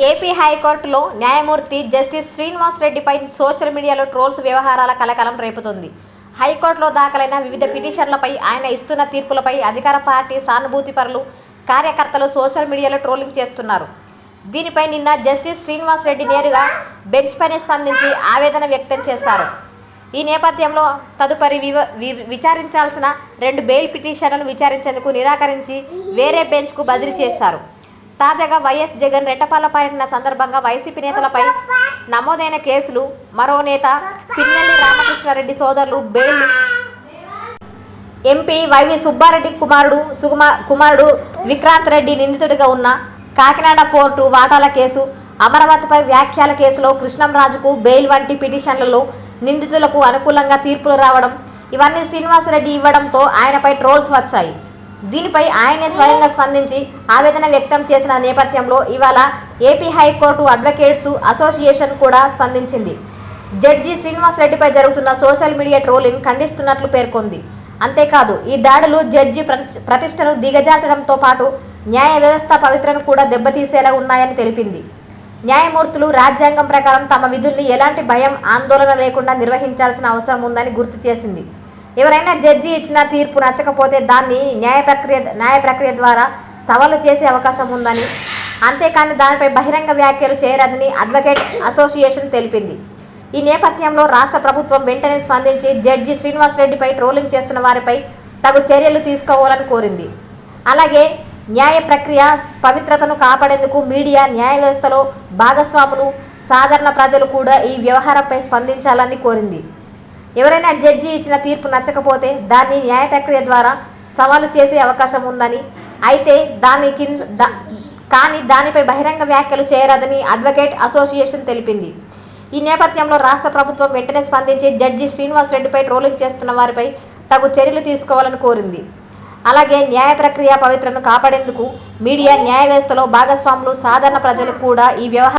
AP హైకోర్టులో న్యాయమూర్తి justice Srinivas రెడ్డిపై సోషల్ మీడియాలో ట్రోల్స్ వ్యవహారాల కలకలం రేపుతుంది. హైకోర్టులో దాఖలైన వివిధ పిటిషన్లపై ఆయన ఇస్తున్న తీర్పులపై అధికార పార్టీ సానుభూతిపరులు కార్యకర్తలు సోషల్ మీడియాలో ట్రోలింగ్ చేస్తున్నారు. దీనిపై నిన్న జస్టిస్ శ్రీనివాస్ రెడ్డి నేరుగా బెంచ్ పైన స్పందించి ఆవేదన వ్యక్తం చేశారు. ఈ నేపథ్యంలో తదుపరి వివ వి- విచారించాల్సిన రెండు బెయిల్ పిటిషన్లను విచారించేందుకు నిరాకరించి వేరే బెంచ్కు బదిలీ చేశారు. తాజాగా వైఎస్ జగన్ రెట్టపాల పర్యటన సందర్భంగా వైసీపీ నేతలపై నమోదైన కేసులు మరో నేత పిన్నెల్లి రామకృష్ణారెడ్డి సోదరులు బెయిల్ ఎంపీ వైవి సుబ్బారెడ్డి కుమారుడు సుకుమా కుమారుడు విక్రాంత్ రెడ్డి నిందితుడిగా ఉన్న కాకినాడ పోర్టు వాటాల కేసు అమరావతిపై వ్యాఖ్యల కేసులో కృష్ణంరాజుకు బెయిల్ వంటి పిటిషన్లలో నిందితులకు అనుకూలంగా తీర్పులు రావడం ఇవన్నీ శ్రీనివాసరెడ్డి ఇవ్వడంతో ఆయనపై ట్రోల్స్ వచ్చాయి. దీనిపై ఆయనే స్వయంగా స్పందించి ఆవేదన వ్యక్తం చేసిన నేపథ్యంలో ఇవాళ ఏపీ హైకోర్టు అడ్వకేట్స్ అసోసియేషన్ కూడా స్పందించింది. జడ్జి శ్రీనివాస్ రెడ్డిపై జరుగుతున్న సోషల్ మీడియా ట్రోలింగ్ ఖండిస్తున్నట్లు పేర్కొంది. అంతేకాదు ఈ దాడులు జడ్జి ప్రతిష్టను దిగజార్చడంతో పాటు న్యాయ వ్యవస్థ పవిత్రను కూడా దెబ్బతీసేలా ఉన్నాయని తెలిపింది. న్యాయమూర్తులు రాజ్యాంగం ప్రకారం తమ విధుల్ని ఎలాంటి భయం ఆందోళన లేకుండా నిర్వహించాల్సిన అవసరం ఉందని గుర్తు చేసింది. ఎవరైనా జడ్జి ఇచ్చిన తీర్పు నచ్చకపోతే దాన్ని న్యాయ ప్రక్రియ న్యాయ ప్రక్రియ ద్వారా సవాలు చేసే అవకాశం ఉందని. అంతేకాని దానిపై బహిరంగ వ్యాఖ్యలు చేయరాదని అడ్వకేట్ అసోసియేషన్ తెలిపింది. ఈ నేపథ్యంలో రాష్ట్ర ప్రభుత్వం వెంటనే స్పందించి జడ్జి శ్రీనివాస్ రెడ్డిపై ట్రోలింగ్ చేస్తున్న వారిపై తగు చర్యలు తీసుకోవాలని కోరింది. అలాగే న్యాయ ప్రక్రియ పవిత్రతను కాపాడేందుకు మీడియా న్యాయ వ్యవస్థలో భాగస్వాములు సాధారణ ప్రజలు కూడా ఈ వ్యవహారంపై స్పందించాలని కోరింది. ఎవరైనా జడ్జి ఇచ్చిన తీర్పు నచ్చకపోతే దాన్ని న్యాయ ప్రక్రియ ద్వారా సవాలు చేసే అవకాశం ఉందని. అయితే దాని కింద కానీ దానిపై బహిరంగ వ్యాఖ్యలు చేయరాదని అడ్వకేట్ అసోసియేషన్ తెలిపింది. ఈ నేపథ్యంలో రాష్ట్ర ప్రభుత్వం వెంటనే స్పందించి జడ్జి శ్రీనివాస్ రెడ్డిపై ట్రోలింగ్ చేస్తున్న వారిపై తగు చర్యలు తీసుకోవాలని కోరింది. అలాగే న్యాయ ప్రక్రియ పవిత్రను కాపాడేందుకు మీడియా న్యాయ వ్యవస్థలో భాగస్వాములు సాధారణ ప్రజలు కూడా ఈ వ్యవహారం